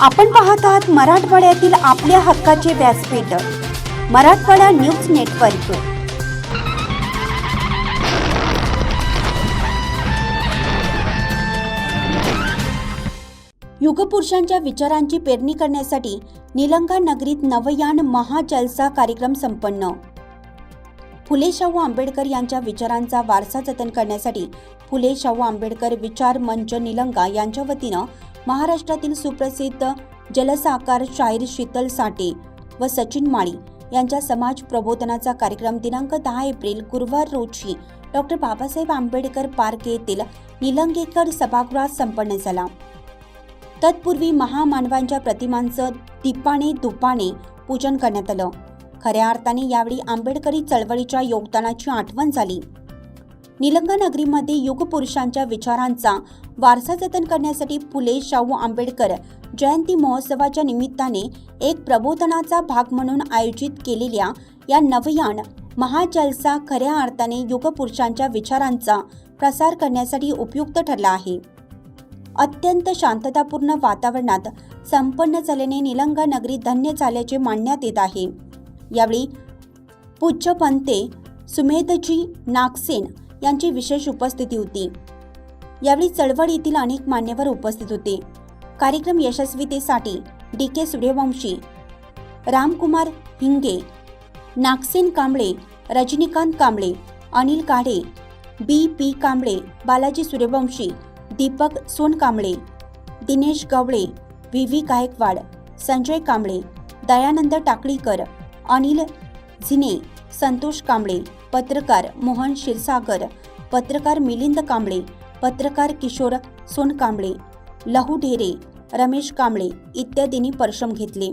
आपण पाहत आहात मराठवाड्यातील आपल्या हक्काचे व्यासपीठ मराठवाडा न्यूज नेटवर्क. युगपुरुषांच्या विचारांची पेरणी करण्यासाठी निलंगा नगरीत नवयान महाजलसा कार्यक्रम संपन्न. फुले शाहू आंबेडकर यांच्या विचारांचा वारसा जतन करण्यासाठी फुले शाहू आंबेडकर विचार मंच निलंगा यांच्या वतीनं महाराष्ट्रातील सुप्रसिद्ध जलसाकार शाहीर शीतल साठे व सचिन माळी यांच्या समाज प्रबोधनाचा कार्यक्रम दिनांक दहा एप्रिल गुरुवार रोजी डॉक्टर बाबासाहेब आंबेडकर पार्क येथील निलंगेकर सभागृहात संपन्न झाला. तत्पूर्वी महामानवांच्या प्रतिमांचं दीपाने दुपाने पूजन करण्यात आलं. खऱ्या अर्थाने यावेळी आंबेडकरी चळवळीच्या योगदानाची आठवण झाली. निलंगा नगरीमध्ये युगपुरुषांच्या विचारांचा वारसा जतन करण्यासाठी फुले शाहू आंबेडकर जयंती महोत्सवाच्या निमित्ताने एक प्रबोधनाचा भाग म्हणून आयोजित केलेल्या या नवयान महाजलसा खऱ्या अर्थाने युगपुरुषांच्या विचारांचा प्रसार करण्यासाठी उपयुक्त ठरला आहे. अत्यंत शांततापूर्ण वातावरणात संपन्न झाल्याने निलंगा नगरी धन्य झाल्याचे मानण्यात येत आहे. यावेळी पूज्य पंते सुमेधजी नागसेन यांची विशेष उपस्थिती होती. यावेळी चळवळीतील अनेक मान्यवर उपस्थित होते. कार्यक्रम यशस्वीतेसाठी D K Suryavanshi Ramkumar Hinge Nagsen Kamble Rajnikant Kamble Anil Kadhe B P Kamble Balaji Suryavanshi Deepak Sonkamble Dinesh Gawali V V Gaikwad Sanjay Kamble Dayanand Takalikar Anil Zine Santosh Kamble पत्रकार मोहन क्षीरसागर पत्रकार मिलिंद कांबळे पत्रकार किशोर सोनकांबळे लहू ढेरे रमेश कांबळे इत्यादींनी परिश्रम घेतले.